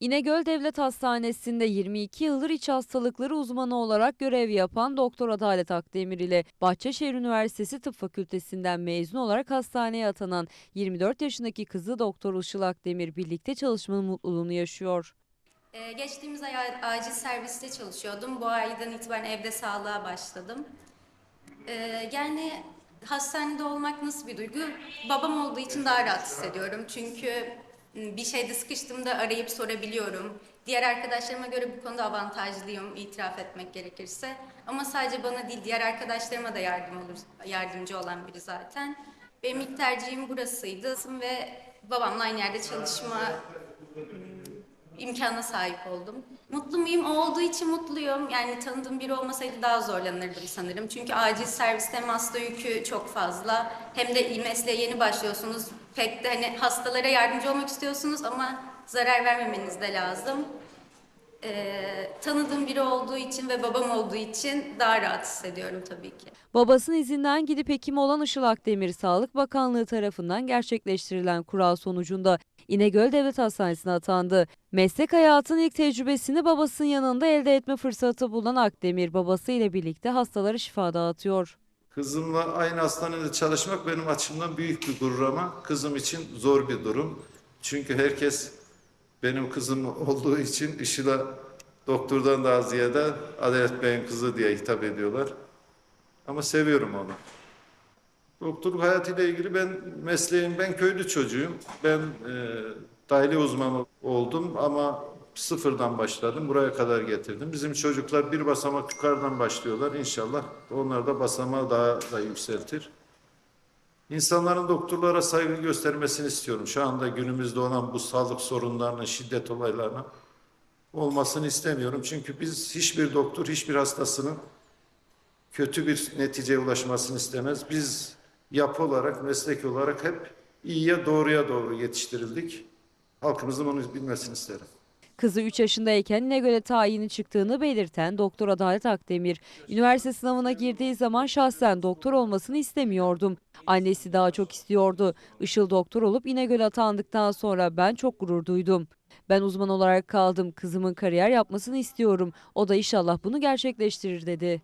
İnegöl Devlet Hastanesi'nde 22 yıldır iç hastalıkları uzmanı olarak görev yapan Doktor Adalet Akdemir ile Bahçeşehir Üniversitesi Tıp Fakültesinden mezun olarak hastaneye atanan 24 yaşındaki kızı Doktor Işıl Akdemir birlikte çalışmanın mutluluğunu yaşıyor. Ee, geçtiğimiz ay acil serviste çalışıyordum. Bu aydan itibaren evde sağlığa başladım. Ee, yani hastanede olmak nasıl bir duygu? Babam olduğu için daha rahat hissediyorum. Çünkü bir şeyde sıkıştığımda arayıp sorabiliyorum. Diğer arkadaşlarıma göre bu konuda avantajlıyım itiraf etmek gerekirse. Ama sadece bana değil diğer arkadaşlarıma da yardım olur, yardımcı olan biri zaten. Benim ilk tercihim burasıydı ve babamla aynı yerde çalışma imkana sahip oldum. Mutlu muyum? O olduğu için mutluyum. Yani tanıdığım biri olmasaydı daha zorlanırdım sanırım. Çünkü acil serviste hasta yükü çok fazla hem de mesleğe yeni başlıyorsunuz. Pek de hani hastalara yardımcı olmak istiyorsunuz ama zarar vermemeniz de lazım. Ee, tanıdığım biri olduğu için ve babam olduğu için daha rahat hissediyorum tabii ki. Babasının izinden gidip hekim olan Işıl Akdemir, Sağlık Bakanlığı tarafından gerçekleştirilen kural sonucunda İnegöl Devlet Hastanesi'ne atandı. Meslek hayatının ilk tecrübesini babasının yanında elde etme fırsatı bulan Akdemir, babasıyla birlikte hastalara şifa dağıtıyor. Kızımla aynı hastanede çalışmak benim açımdan büyük bir gurur ama kızım için zor bir durum. Çünkü herkes benim kızım olduğu için Işıl'a doktordan daha ziyade Adalet Bey'in kızı diye hitap ediyorlar. Ama seviyorum onu. Doktorluk hayatıyla ilgili ben mesleğim, ben köylü çocuğuyum. Ben e, dahiliye uzmanı oldum ama sıfırdan başladım. Buraya kadar getirdim. Bizim çocuklar bir basamak yukarıdan başlıyorlar. İnşallah onlar da basamağı daha da yükseltir. İnsanların doktorlara saygı göstermesini istiyorum. Şu anda günümüzde olan bu sağlık sorunlarının, şiddet olaylarına olmasını istemiyorum. Çünkü biz hiçbir doktor, hiçbir hastasının kötü bir neticeye ulaşmasını istemez. Biz yapı olarak, meslek olarak hep iyiye, doğruya doğru yetiştirildik. Halkımızın bunu bilmesini isterim. Kızı 3 yaşındayken İnegöl'e tayini çıktığını belirten Doktor Adalet Akdemir, üniversite sınavına girdiği zaman şahsen doktor olmasını istemiyordum. Annesi daha çok istiyordu. Işıl doktor olup İnegöl'e atandıktan sonra ben çok gurur duydum. Ben uzman olarak kaldım. Kızımın kariyer yapmasını istiyorum. O da inşallah bunu gerçekleştirir dedi.